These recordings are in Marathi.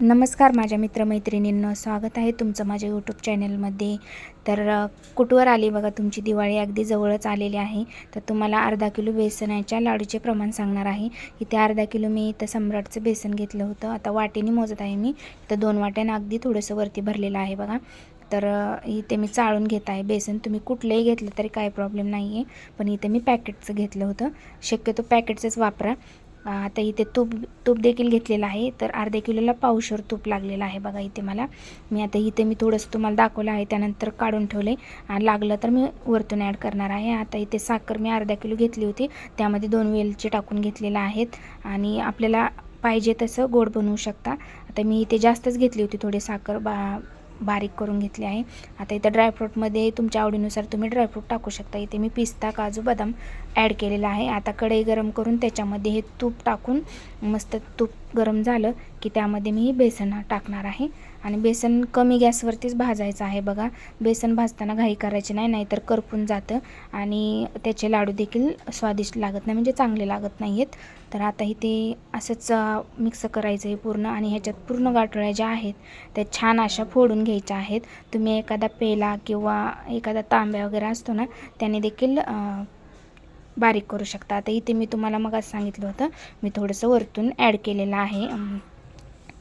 नमस्कार माझ्या मित्रमैत्रिणींना स्वागत आहे तुमचं माझ्या यूट्यूब चॅनलमध्ये तर कुठवर आली बघा तुमची दिवाळी? अगदी जवळच आलेली आहे. तर तुम्हाला अर्धा किलो बेसनाच्या लाडूचे प्रमाण सांगणार आहे. इथे अर्धा किलो मी इथं सम्राटचं बेसन घेतलं होतं. आता वाटेने मोजत आहे मी. इथं दोन वाट्यानं अगदी थोडंसं वरती भरलेलं आहे बघा. तर इथे मी चाळून घेत आहे बेसन. तुम्ही कुठलंही घेतलं तरी काही प्रॉब्लेम नाही आहे पण इथे मी पॅकेटचं घेतलं होतं. शक्यतो पॅकेटचंच वापरा. आता इथे तूप तूप देखील घेतलेलं आहे तर अर्ध्या किलोला पावशर तूप लागलेलं आहे बघा इथे मला. मी आता इथे मी थोडंसं तुम्हाला दाखवलं आहे त्यानंतर काढून ठेवले आणि लागलं तर मी वरतून ॲड करणार आहे. आता इथे साखर मी अर्धा किलो घेतली होती त्यामध्ये दोन वेलचे टाकून घेतलेलं आहेत. आणि आपल्याला पाहिजे तसं गोड बनवू शकता. आता मी इथे जास्तच घेतली होती थोडी साखर बा बारीक करून घेतली आहे. आता इथं ड्रायफ्रूटमध्ये तुमच्या आवडीनुसार तुम्ही ड्रायफ्रूट टाकू शकता. इथे मी पिस्ता काजू बदाम ॲड केलेला आहे. आता कढई गरम करून त्याच्यामध्ये हे तूप टाकून मस्त तूप गरम झालं की त्यामध्ये मी बेसन टाकणार आहे. आणि बेसन कमी गॅसवरतीच भाजायचं आहे बघा. बेसन भाजताना घाई करायची नाही नाहीतर करपून जातं आणि त्याचे लाडू देखील स्वादिष्ट लागत नाही म्हणजे चांगले लागत नाही आहेत तर आता इथे असंच मिक्स करायचं आहे पूर्ण आणि ह्याच्यात पूर्ण गाठोळ्या ज्या आहेत त्या छान अशा फोडून घ्यायच्या आहेत. तुम्ही एखादा पेला किंवा एखादा तांब्या वगैरे असतो ना त्याने देखील बारीक करू शकता. आता इथे मी तुम्हाला मग सांगितलं होतं मी थोडंसं वरतून ॲड केलेलं आहे.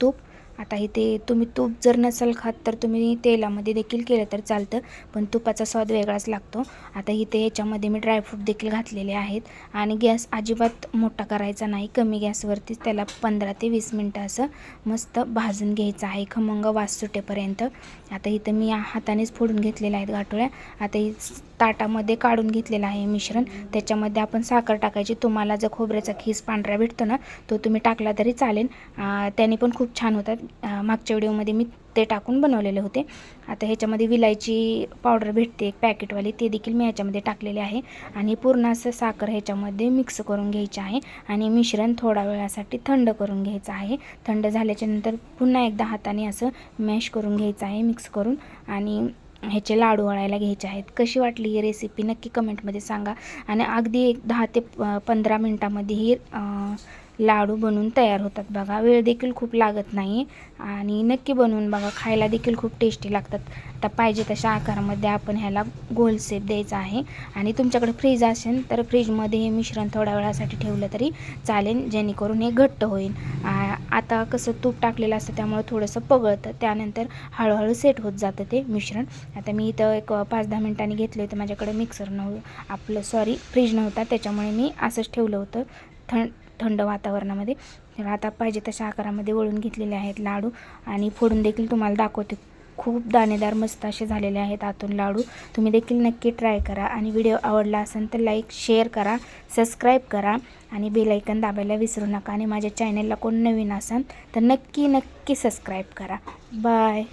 तूप. आता इथे तुम्ही तूप जर नसेल खात तर तुम्ही तेलामध्ये देखील केलं तर चालतं पण तुपाचा स्वाद वेगळाच लागतो. आता इथे याच्यामध्ये मी ड्रायफ्रूट देखील घातलेले आहेत आणि गॅस अजिबात मोठा करायचा नाही कमी गॅसवरतीच त्याला पंधरा ते वीस मिनटं असं मस्त भाजून घ्यायचं आहे खमंग वास सुटेपर्यंत. आता इथं मी हातानेच फोडून घेतलेल्या आहेत गाठोळ्या. आता ही ताटामध्ये काढून घेतलेलं आहे मिश्रण. त्याच्यामध्ये आपण साखर टाकायची. तुम्हाला जर खोबऱ्याचा खीस पांढरा भेटतो ना तो तुम्ही टाकला तरी चालेल. त्याने पण खूप छान होतात. मागच्या व्हिडिओमध्ये मी ते टाकून बनवलेले होते. आता ह्याच्यामध्ये विलायची पावडर भेटते एक पॅकेटवाली ते देखील मी ह्याच्यामध्ये टाकलेले आहे. आणि पूर्ण असं साखर ह्याच्यामध्ये मिक्स करून घ्यायचे आहे. आणि मिश्रण थोडा वेळासाठी थंड करून घ्यायचं आहे. थंड झाल्याच्यानंतर पुन्हा एकदा हाताने असं मॅश करून घ्यायचं आहे मिक्स करून. आणि ह्याचे लाडू वळायला घ्यायचे आहेत. कशी वाटली ही रेसिपी नक्की कमेंटमध्ये सांगा. आणि अगदी एक दहा ते पंधरा मिनटामध्ये ही लाडू बनवून तयार होतात बघा. वेळ देखील खूप लागत नाही आणि नक्की बनवून बघा. खायला देखील खूप टेस्टी लागतात. आता पाहिजे तशा आकारामध्ये आपण ह्याला गोल सेप द्यायचा आहे. आणि तुमच्याकडे फ्रीज असेल तर फ्रीजमध्ये हे मिश्रण थोड्या वेळासाठी ठेवलं तरी चालेल जेणेकरून हे घट्ट होईल. आता कसं तूप टाकलेलं असतं त्यामुळे थोडंसं पगळतं. त्यानंतर हळूहळू सेट होत जातं ते मिश्रण. आता मी इथं एक पाच दहा मिनिटांनी घेतलं होतं. माझ्याकडे मिक्सर नव्हतं आपलं सॉरी फ्रीज नव्हता. त्याच्यामुळे मी असंच ठेवलं होतं. थंड थंड वातावरणामध्ये तर आता पाहिजे तशा आकारामध्ये वळून घेतलेले आहेत लाडू आणि फोडून देखील तुम्हाला दाखवते. खूप दाणेदार मस्त असे झालेले आहेत आतून लाडू. तुम्ही देखील नक्की ट्राय करा आणि व्हिडिओ आवडला असेल तर लाईक शेअर करा सबस्क्राईब करा आणि बेलायकन दाबायला विसरू नका. आणि माझ्या चॅनलला कोण नवीन असाल तर नक्की नक्की सबस्क्राईब करा. बाय.